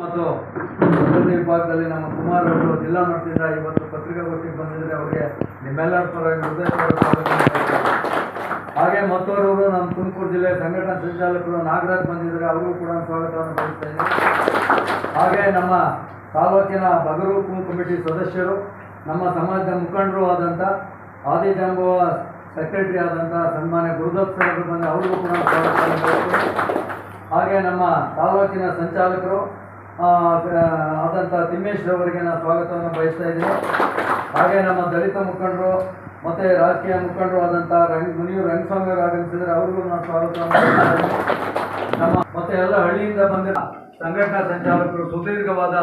ಮತ್ತು ಅಭಿವೃದ್ಧಿ ವಿಭಾಗದಲ್ಲಿ ನಮ್ಮ ಕುಮಾರ್ ಅವರು ಜಿಲ್ಲಾ ಮಟ್ಟದಿಂದ ಇವತ್ತು ಪತ್ರಿಕಾಗೋಷ್ಠಿಗೆ ಬಂದಿದ್ದರೆ. ಅವರಿಗೆ ನಿಮ್ಮೆಲ್ಲರ ಪರವಾಗಿ ಹಾಗೆ ಮತ್ತೋರವರು ನಮ್ಮ ತುಮಕೂರು ಜಿಲ್ಲೆ ಸಂಘಟನಾ ಸಂಚಾಲಕರು ನಾಗರಾಜ್ ಬಂದಿದ್ದಾರೆ. ಅವರಿಗೂ ಕೂಡ ಸ್ವಾಗತವನ್ನು ಕೊಡ್ತೇನೆ ಹಾಗೆ ನಮ್ಮ ತಾಲೂಕಿನ ಬಗರೂಪು ಕಮಿಟಿ ಸದಸ್ಯರು, ನಮ್ಮ ಸಮಾಜದ ಮುಖಂಡರು ಆದಂಥ ಆದಿಜಾಂಬುವ ಸೆಕ್ರೆಟರಿ ಆದಂಥ ಸನ್ಮಾನ್ಯ ಗುರುದತ್ ಸರ್ ಬಂದು ಅವರಿಗೂ ಕೂಡ ಸ್ವಾಗತವನ್ನು ಹಾಗೆ ನಮ್ಮ ತಾಲೂಕಿನ ಸಂಚಾಲಕರು ಆದಂಥ ತಿಮ್ಮೇಶ್ ಅವರಿಗೆ ನಾನು ಸ್ವಾಗತವನ್ನು ಬಯಸ್ತಾ ಇದ್ದೀನಿ. ಹಾಗೆ ನಮ್ಮ ದಲಿತ ಮುಖಂಡರು ಮತ್ತು ರಾಜಕೀಯ ಮುಖಂಡರು ಆದಂಥ ರಂಗ್ ಮುನಿಯೂರು ರಂಗಸ್ವಾಮಿ ಅವರು ಆಗಮಿಸಿದರೆ ಅವ್ರಿಗೂ ನಾನು ಸ್ವಾಗತವನ್ನು ನಮ್ಮ ಮತ್ತೆ ಎಲ್ಲ ಹಳ್ಳಿಯಿಂದ ಬಂದ ಸಂಘಟನಾ ಸಂಚಾಲಕರು ಸುದೀರ್ಘವಾದ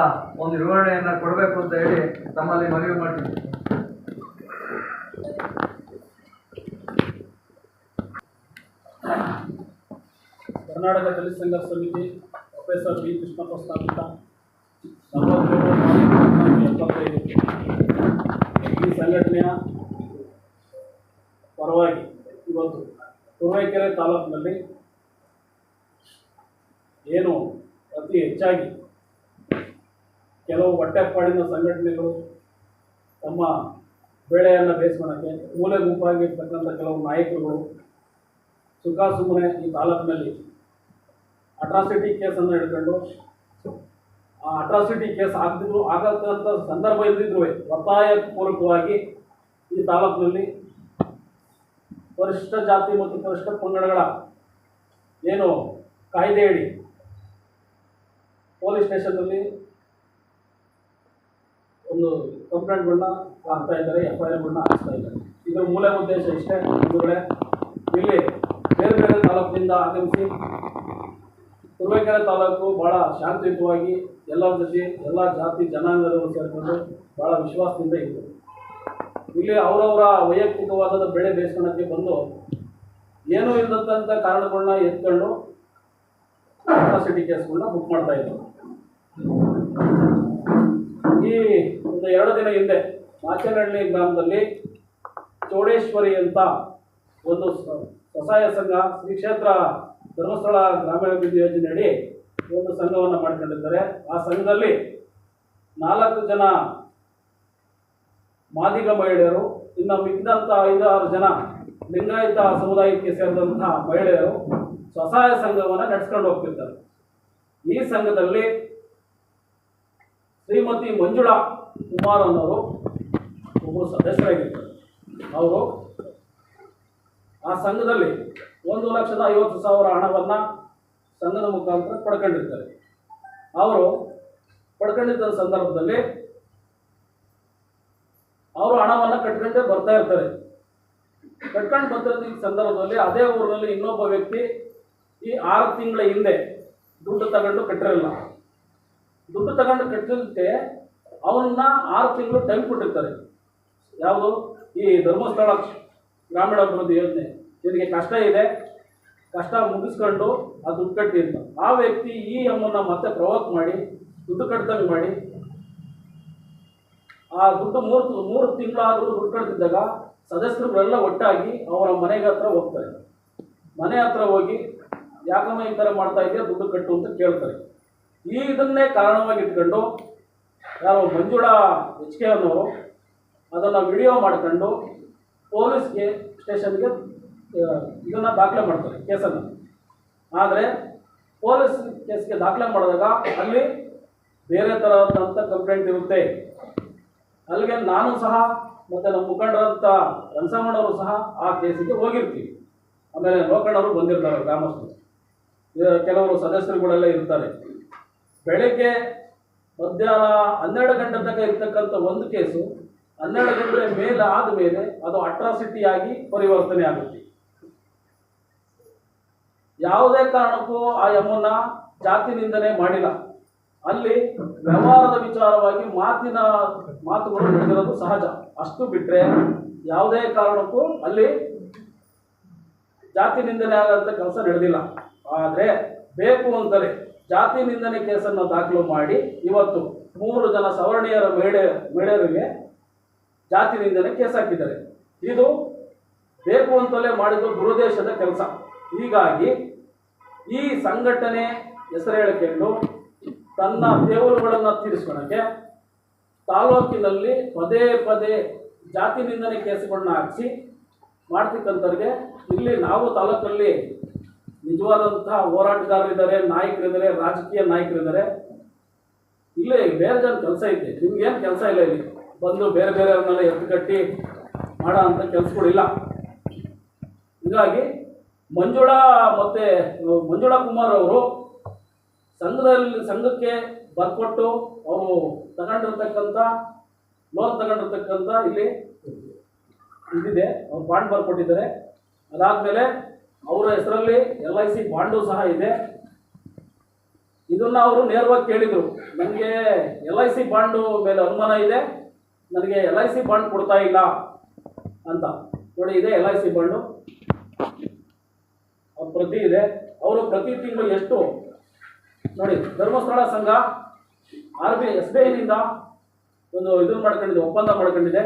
ಒಂದು ವಿವರಣೆಯನ್ನು ಕೊಡಬೇಕು ಅಂತ ಹೇಳಿ ತಮ್ಮಲ್ಲಿ ಮನವಿ ಮಾಡ್ತೀನಿ. ಕರ್ನಾಟಕ ದಲಿತ ಸಂಘರ್ಷ ಸಮಿತಿ ಪ್ರೊಫೆಸರ್ ಬಿ ಕೃಷ್ಣಪ್ಪ ಸ್ಥಾಪಿತ ಎಪ್ಪತ್ತೈದು ಈ ಸಂಘಟನೆಯ ಪರವಾಗಿ ಇವತ್ತು ತುರುವೇಕೆರೆ ತಾಲೂಕಿನಲ್ಲಿ ಏನು ಅತಿ ಹೆಚ್ಚಾಗಿ ಕೆಲವು ಹೊಟ್ಟೆಪಾಡಿನ ಸಂಘಟನೆಗಳು ತಮ್ಮ ಬೆಳೆಯನ್ನು ಬೇಸ್ ಮಾಡೋಕ್ಕೆ ಮೂಲೆ ಗುಂಪಾಗಿರ್ತಕ್ಕಂಥ ಕೆಲವು ನಾಯಕರುಗಳು ಸುಖ ಈ ತಾಲೂಕಿನಲ್ಲಿ ಅಟ್ರಾಸಿಟಿ ಕೇಸನ್ನು ಹಿಡ್ಕೊಂಡು. ಆ ಅಟ್ರಾಸಿಟಿ ಕೇಸ್ ಆಗದಿದ್ರು ಆಗತ್ತಂಥ ಸಂದರ್ಭ ಇದ್ದಿದ್ರು ಒತ್ತಾಯ ಪೂರ್ವಕವಾಗಿ ಈ ತಾಲೂಕಿನಲ್ಲಿ ಪರಿಶಿಷ್ಟ ಜಾತಿ ಮತ್ತು ಪರಿಶಿಷ್ಟ ಪಂಗಡಗಳ ಏನು ಕಾಯ್ದೆಯಡಿ ಪೊಲೀಸ್ ಸ್ಟೇಷನ್ನಲ್ಲಿ ಒಂದು ಕಂಪ್ಲೇಂಟ್ಗಳನ್ನ ಹಾಕ್ತಾ ಇದ್ದಾರೆ ಎಫ್ ಐ ಆರ್ಗಳನ್ನ ಹಾಕ್ತಾ ಇದ್ದಾರೆ. ಇದರ ಮೂಲ ಉದ್ದೇಶ ಇಷ್ಟೇ, ಬಂಧುಗಳೇ, ಇಲ್ಲಿ ಬೇರೆ ಬೇರೆ ತಾಲೂಕಿನಿಂದ ಆಗಮಿಸಿ ತುರುವೇಕೆರೆ ತಾಲೂಕು ಭಾಳ ಶಾಂತಿಯುತವಾಗಿ ಎಲ್ಲರ ಜೊತೆ ಎಲ್ಲ ಜಾತಿ ಜನಾಂಗದವರು ಸೇರಿಕೊಂಡು ಭಾಳ ವಿಶ್ವಾಸದಿಂದ ಇದ್ದರು ಇಲ್ಲಿ ಅವರವರ ವೈಯಕ್ತಿಕವಾದ ಬೆಳೆ ಬೇಯಿಸ್ಕೊಳಕ್ಕೆ ಬಂದು ಏನೂ ಇಲ್ಲದಂಥ ಕಾರಣಗಳನ್ನ ಎತ್ಕೊಂಡು ಸಿಟಿ ಕೇಸ್ಗಳನ್ನ ಬುಕ್ ಮಾಡ್ತಾ ಇದ್ದರು ಈ ಒಂದು ಎರಡು ದಿನ ಹಿಂದೆ ಮಾಚನಹಳ್ಳಿ ಗ್ರಾಮದಲ್ಲಿ ಚೌಡೇಶ್ವರಿ ಅಂತ ಒಂದು ಸ್ವಸಹಾಯ ಸಂಘ ಶ್ರೀ ಕ್ಷೇತ್ರ ಧರ್ಮಸ್ಥಳ ಗ್ರಾಮೀಣಾಭಿವೃದ್ಧಿ ಯೋಜನೆಯಡಿ ಒಂದು ಸಂಘವನ್ನು ಮಾಡಿಕೊಂಡಿದ್ದಾರೆ. ಆ ಸಂಘದಲ್ಲಿ ನಾಲ್ಕು ಜನ ಮಾದಿಗ ಮಹಿಳೆಯರು, ಇನ್ನು ಮಿಕ್ಕಿದಂಥ ಐದಾರು ಜನ ಲಿಂಗಾಯತ ಸಮುದಾಯಕ್ಕೆ ಸೇರಿದಂತಹ ಮಹಿಳೆಯರು ಸ್ವಸಹಾಯ ಸಂಘವನ್ನು ನಡೆಸ್ಕೊಂಡು ಹೋಗ್ತಿದ್ದಾರೆ. ಈ ಸಂಘದಲ್ಲಿ ಶ್ರೀಮತಿ ಮಂಜುಳಾ ಕುಮಾರ್ ಅನ್ನೋರು ಒಬ್ಬರು ಸದಸ್ಯರಾಗಿರ್ತಾರೆ ಅವರು ಆ ಸಂಘದಲ್ಲಿ ಒಂದು ಲಕ್ಷದ ಐವತ್ತು ಸಾವಿರ ಹಣವನ್ನು ಸಂಘದ ಮುಖಾಂತರ ಪಡ್ಕೊಂಡಿರ್ತಾರೆ. ಅವರು ಪಡ್ಕೊಂಡಿದ್ದ ಸಂದರ್ಭದಲ್ಲಿ ಅವರು ಹಣವನ್ನು ಕಟ್ಕೊಂಡೇ ಬರ್ತಾ ಇರ್ತಾರೆ. ಕಟ್ಕೊಂಡು ಬರ್ತಿದ್ದ ಈ ಸಂದರ್ಭದಲ್ಲಿ ಅದೇ ಊರಿನಲ್ಲಿ ಇನ್ನೊಬ್ಬ ವ್ಯಕ್ತಿ ಈ ಆರು ತಿಂಗಳ ಹಿಂದೆ ದುಡ್ಡು ತಗೊಂಡು ಕಟ್ಟಿರಲ್ಲ. ದುಡ್ಡು ತಗೊಂಡು ಕಟ್ಟಿದಂತೆ ಅವನ್ನ ಆರು ತಿಂಗಳು ಟೈಮ್ ಕೊಟ್ಟಿರ್ತಾರೆ. ಯಾವುದು? ಈ ಧರ್ಮಸ್ಥಳ ಗ್ರಾಮೀಣ ಅಭಿವೃದ್ಧಿ ಯೋಜನೆ. ಇವರಿಗೆ ಕಷ್ಟ ಇದೆ. ಕಷ್ಟ ಮುಗಿಸ್ಕೊಂಡು ಆ ದುಡ್ಡು ಕಟ್ಟಿರ್ತ ಆ ವ್ಯಕ್ತಿ ಈ ಅಮ್ಮನ್ನ ಮತ್ತೆ ಪ್ರವೋಕ್ ಮಾಡಿ, ದುಡ್ಡು ಕಟ್ದಂಗೆ ಮಾಡಿ, ಆ ದುಡ್ಡು ಮೂರು ಮೂರು ತಿಂಗಳಾದರೂ ದುಡ್ಡು ಕಟ್ತಿದ್ದಾಗ ಸದಸ್ಯರುಗಳೆಲ್ಲ ಒಟ್ಟಾಗಿ ಅವರ ಮನೆಗೆ ಹತ್ರ ಹೋಗ್ತಾರೆ. ಮನೆ ಹತ್ರ ಹೋಗಿ, ಯಾಕಮ್ಮ ಈ ಥರ ಮಾಡ್ತಾ ಇದೆಯಾ, ದುಡ್ಡು ಕಟ್ಟು ಅಂತ ಕೇಳ್ತಾರೆ. ಈ ಇದನ್ನೇ ಕಾರಣವಾಗಿ ಇಟ್ಕೊಂಡು ಯಾರೋ ಮಂಜುಳಾ ಎಚ್ ಕೆ ಅನ್ನೋರು ಅದನ್ನು ವಿಡಿಯೋ ಮಾಡ್ಕೊಂಡು ಪೊಲೀಸ್ಗೆ ಸ್ಟೇಷನ್ಗೆ ಇದನ್ನು ದಾಖಲೆ ಮಾಡ್ತಾರೆ, ಕೇಸನ್ನು. ಆದರೆ ಪೊಲೀಸ್ ಕೇಸ್ಗೆ ದಾಖಲೆ ಮಾಡಿದಾಗ ಅಲ್ಲಿ ಬೇರೆ ಥರದಂಥ ಕಂಪ್ಲೇಂಟ್ ಇರುತ್ತೆ. ಅಲ್ಲಿಗೆ ನಾನು ಸಹ ಮತ್ತು ನಮ್ಮ ಮುಖಂಡರಂಥ ರಂಗಸಮ್ಮನವರು ಸಹ ಆ ಕೇಸಿಗೆ ಹೋಗಿರ್ತೀವಿ. ಆಮೇಲೆ ಲೋಕಣ್ಣವರು ಬಂದಿರ್ತಾರೆ ಗ್ರಾಮಸ್ಥರು. ಕೆಲವರು ಸದಸ್ಯರುಗಳೆಲ್ಲ ಇರ್ತಾರೆ. ಬೆಳಗ್ಗೆ ಮಧ್ಯಾಹ್ನ ಹನ್ನೆರಡು ಗಂಟೆ ತನಕ ಇರ್ತಕ್ಕಂಥ ಒಂದು ಕೇಸು ಹನ್ನೆರಡು ಗಂಟೆ ಮೇಲೆ ಆದ ಮೇಲೆ ಅದು ಅಟ್ರಾಸಿಟಿ ಆಗಿ ಪರಿವರ್ತನೆ ಆಗುತ್ತೆ. ಯಾವುದೇ ಕಾರಣಕ್ಕೂ ಆ ಯಮನ ಜಾತಿ ನಿಂದನೆ ಮಾಡಿಲ್ಲ. ಅಲ್ಲಿ ವ್ಯವಹಾರದ ವಿಚಾರವಾಗಿ ಮಾತಿನ ಮಾತುಗಳು ನಡೆದಿರೋದು ಸಹಜ. ಅಷ್ಟು ಬಿಟ್ಟರೆ ಯಾವುದೇ ಕಾರಣಕ್ಕೂ ಅಲ್ಲಿ ಜಾತಿ ನಿಂದನೆ ಆಗಂತ ಕೆಲಸ ನಡೆದಿಲ್ಲ. ಆದರೆ ಬೇಕು ಅಂತಲೇ ಜಾತಿ ನಿಂದನೆ ಕೇಸನ್ನು ದಾಖಲು ಮಾಡಿ ಇವತ್ತು ಮೂರು ಜನ ಸವರ್ಣೀಯರ ಮಹಿಳೆ ಮಹಿಳೆಯರಿಗೆ ಜಾತಿ ನಿಂದನೆ ಕೇಸ್ ಹಾಕಿದ್ದಾರೆ. ಇದು ಬೇಕು ಅಂತಲೇ ಮಾಡಿದ ದುರುದ್ದೇಶದ ಕೆಲಸ. ಹೀಗಾಗಿ ಈ ಸಂಘಟನೆ ಹೆಸರು ಹೇಳಿಕೊಂಡು ತನ್ನ ದೇವರುಗಳನ್ನು ತೀರಿಸ್ಕೊಳಕ್ಕೆ ತಾಲೂಕಿನಲ್ಲಿ ಪದೇ ಪದೇ ಜಾತಿ ನಿಂದನೆ ಕೇಸುಗಳನ್ನ ಹಾಕಿಸಿ ಮಾಡ್ತಕ್ಕಂಥವ್ರಿಗೆ ಇಲ್ಲಿ ನಾವು ತಾಲೂಕಲ್ಲಿ ನಿಜವಾದಂತಹ ಹೋರಾಟಗಾರರಿದ್ದಾರೆ, ನಾಯಕರಿದ್ದಾರೆ, ರಾಜಕೀಯ ನಾಯಕರಿದ್ದಾರೆ. ಇಲ್ಲೇ ಬೇರೆ ಜನ ಕೆಲಸ ಐತೆ. ನಿಮ್ಗೇನು ಕೆಲಸ ಇಲ್ಲ ಇಲ್ಲಿ? ಬಂದು ಬೇರೆ ಬೇರೆಯವ್ರನ್ನೆಲ್ಲ ಎತ್ತು ಕಟ್ಟಿ ಮಾಡೋ ಅಂಥ ಕೆಲಸಗಳಿಲ್ಲ ಹೀಗಾಗಿ ಮಂಜುಳಾ ಮತ್ತು ಮಂಜುಳಾ ಕುಮಾರ್ ಅವರು ಸಂಘದಲ್ಲಿ, ಸಂಘಕ್ಕೆ ಬರ್ಕೊಟ್ಟು ಅವರು ತಗೊಂಡಿರ್ತಕ್ಕಂಥ ಲೋನ್ ತಗೊಂಡಿರ್ತಕ್ಕಂಥ ಇಲ್ಲಿ ಇದಿದೆ. ಅವ್ರು ಬಾಂಡ್ ಬರ್ಕೊಟ್ಟಿದ್ದಾರೆ. ಅದಾದಮೇಲೆ ಅವರ ಹೆಸರಲ್ಲಿ ಎಲ್ ಐ ಸಿ ಬಾಂಡು ಸಹ ಇದೆ. ಇದನ್ನ ಅವರು ನೇರವಾಗಿ ಕೇಳಿದರು. ನನಗೆ ಎಲ್ ಐ ಸಿ ಬಾಂಡು ಮೇಲೆ ಅನುಮಾನ ಇದೆ. ನನಗೆ ಎಲ್ ಐ ಸಿ ಬಾಂಡ್ ಕೊಡ್ತಾ ಇಲ್ಲ ಅಂತ. ನೋಡಿ, ಇದೆ ಎಲ್ ಐ ಸಿ ಬಾಂಡು ಪ್ರತಿ ಇದೆ. ಅವರು ಪ್ರತಿ ತಿಂಗಳು ಎಷ್ಟು? ನೋಡಿ, Dharmasthala Sangha R B S B ಐನಿಂದ ಒಂದು ಇದು ಮಾಡ್ಕೊಂಡಿದೆ, ಒಪ್ಪಂದ ಮಾಡ್ಕೊಂಡಿದೆ.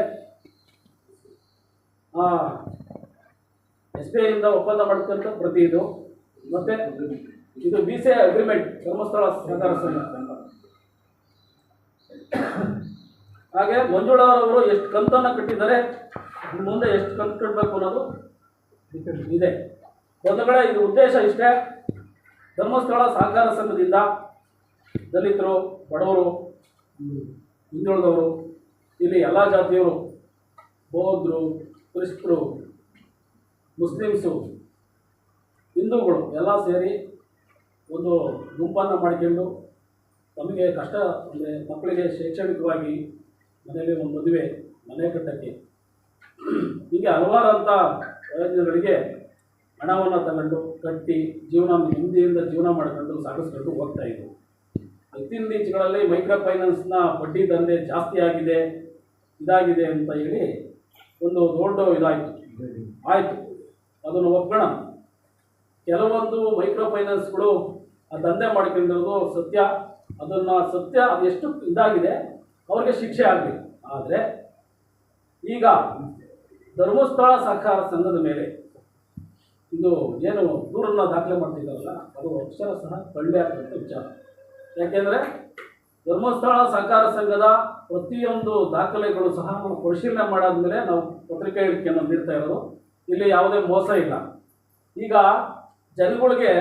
ಎಸ್ ಬಿ ಐನಿಂದ ಒಪ್ಪಂದ ಮಾಡ್ಕೊಂತ ಪ್ರತಿ ಇದು. ಮತ್ತೆ ಇದು ಬಿ ಸಿ ಅಗ್ರಿಮೆಂಟ್ ಧರ್ಮಸ್ಥಳ ಸಹಕಾರ ಸಂಘ. ಹಾಗೆ ಮಂಜುಳಾರವರು ಎಷ್ಟು ಕಂತನ್ನು ಕಟ್ಟಿದ್ದಾರೆ? ಮುಂದೆ ಎಷ್ಟು ಕಂತು ಕಟ್ಟಬೇಕು ಅನ್ನೋದು ಇದೆ. ಒಂದು ಕಡೆ ಇದು ಉದ್ದೇಶ ಇಷ್ಟೇ. ಧರ್ಮಸ್ಥಳ ಸಹಕಾರ ಸಂಘದಿಂದ ದಲಿತರು, ಬಡವರು, ಹಿಂದುಳಿದವರು, ಇಲ್ಲಿ ಎಲ್ಲ ಜಾತಿಯವರು, ಬೌದ್ಧರು, ಕ್ರಿಸ್ತರು, ಮುಸ್ಲಿಮ್ಸು, ಹಿಂದೂಗಳು ಎಲ್ಲ ಸೇರಿ ಒಂದು ಗುಂಪನ್ನು ಮಾಡಿಕೊಂಡು ತಮಗೆ ಕಷ್ಟ ಅಂದರೆ ಮಕ್ಕಳಿಗೆ ಶೈಕ್ಷಣಿಕವಾಗಿ ಮನೆಯಲ್ಲಿ ಒಂದು ಮದುವೆ, ಮನೆ ಕಟ್ಟಕ್ಕೆ. ಹೀಗೆ ಹಲವಾರು ಅಂತ ಪ್ರಯೋಜನಗಳಿಗೆ ಹಣವನ್ನು ತಗೊಂಡು ಕಟ್ಟಿ ಜೀವನ, ಹಿಂದಿಯಿಂದ ಜೀವನ ಮಾಡಿಕೊಂಡು ಸಾಗಿಸ್ಕೊಂಡು ಹೋಗ್ತಾ ಇದ್ದರು ಇತ್ತೀಚಿಗಳಲ್ಲಿ ಮೈಕ್ರೋ ಫೈನಾನ್ಸ್ನ ಬಡ್ಡಿ ದಂಧೆ ಜಾಸ್ತಿ ಆಗಿದೆ, ಇದಾಗಿದೆ ಅಂತ ಹೇಳಿ ಒಂದು ದೊಡ್ಡ ಇದಾಯಿತು. ಆಯಿತು. ಅದನ್ನು ಒಪ್ಕೋಣ. ಕೆಲವೊಂದು ಮೈಕ್ರೋ ಫೈನಾನ್ಸ್ಗಳು ಆ ದಂಧೆ ಮಾಡ್ಕೊಂಡಿರೋದು ಸತ್ಯ. ಅದನ್ನು ಸತ್ಯ ಎಷ್ಟು ಇದಾಗಿದೆ ಅವ್ರಿಗೆ ಶಿಕ್ಷೆ ಆಗಲಿ. ಆದರೆ ಈಗ ಧರ್ಮಸ್ಥಳ ಸಹಕಾರ ಸಂಘದ ಮೇಲೆ ಇದು ಏನು ದೂರನ್ನು ದಾಖಲೆ ಮಾಡ್ತಿದ್ದಾರಲ್ಲ, ಅದು ಅಕ್ಷರ ಸಹ ತಳ್ಳೆ ಹಾಕುವಂಥ ವಿಚಾರ. ಯಾಕೆಂದರೆ ಧರ್ಮಸ್ಥಳ ಸಹಕಾರ ಸಂಘದ ಪ್ರತಿಯೊಂದು ದಾಖಲೆಗಳು ಸಹ ನಾವು ಪರಿಶೀಲನೆ ಮಾಡಾದ್ಮೇಲೆ ನಾವು ಪತ್ರಿಕೆ ಹೇಳಿಕೆಯನ್ನು ನೀಡ್ತಾ ಇರೋದು. ಇಲ್ಲಿ ಯಾವುದೇ ಮೋಸ ಇಲ್ಲ. ಈಗ ಜನಗಳಿಗೆ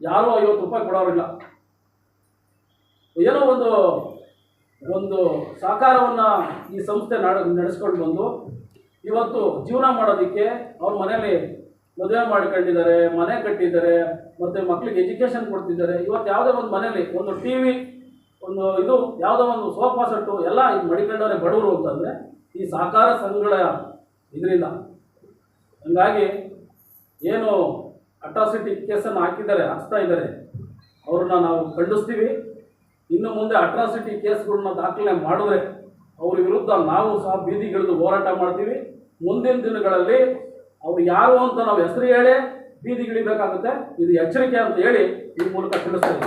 ಯಾರೂ ಐವತ್ತು ರೂಪಾಯಿ ಕೊಡೋರಿಲ್ಲ. ಏನೋ ಒಂದು ಒಂದು ಸಹಕಾರವನ್ನು ಈ ಸಂಸ್ಥೆ ನಾಡ, ನಡೆಸ್ಕೊಂಡು ಬಂದು, ಇವತ್ತು ಜೀವನ ಮಾಡೋದಕ್ಕೆ ಅವ್ರ ಮನೇಲಿ ಮದುವೆ ಮಾಡ್ಕೊಂಡಿದ್ದಾರೆ, ಮನೆ ಕಟ್ಟಿದ್ದಾರೆ, ಮತ್ತು ಮಕ್ಕಳಿಗೆ ಎಜುಕೇಷನ್ ಕೊಡ್ತಿದ್ದಾರೆ. ಇವತ್ತು ಯಾವುದೇ ಒಂದು ಮನೇಲಿ ಒಂದು ಟಿ ವಿ ಒಂದು ಇದು, ಯಾವುದೋ ಒಂದು ಸೋಫಾ ಸೆಟ್ಟು ಎಲ್ಲ ಇದು ಮಡಿಕೊಂಡವ್ರೆ ಬಡವರು ಅಂತಂದರೆ ಈ ಸಹಕಾರ ಸಂಘಗಳ ಇದರಿಂದ. ಹಂಗಾಗಿ ಏನು ಅಟ್ರಾಸಿಟಿ ಕೇಸನ್ನು ಹಾಕಿದ್ದಾರೆ ಹಾಕ್ತಾ ಇದ್ದಾರೆ. ಅವ್ರನ್ನ ನಾವು ಖಂಡಿಸ್ತೀವಿ. ಇನ್ನು ಮುಂದೆ ಅಟ್ರಾಸಿಟಿ ಕೇಸ್ಗಳನ್ನ ದಾಖಲೆ ಮಾಡಿದ್ರೆ ಅವ್ರ ವಿರುದ್ಧ ನಾವು ಸಹ ಬೀದಿಗಿಳಿದು ಹೋರಾಟ ಮಾಡ್ತೀವಿ. ಮುಂದಿನ ದಿನಗಳಲ್ಲಿ ಅವ್ರು ಯಾರು ಅಂತ ನಾವು ಹೆಸರು ಹೇಳಿ ಬೀದಿಗಿಳಿಬೇಕಾಗುತ್ತೆ. ಇದು ಎಚ್ಚರಿಕೆ ಅಂತ ಹೇಳಿ ಈ ಮೂಲಕ ತಿಳಿಸ್ತೀವಿ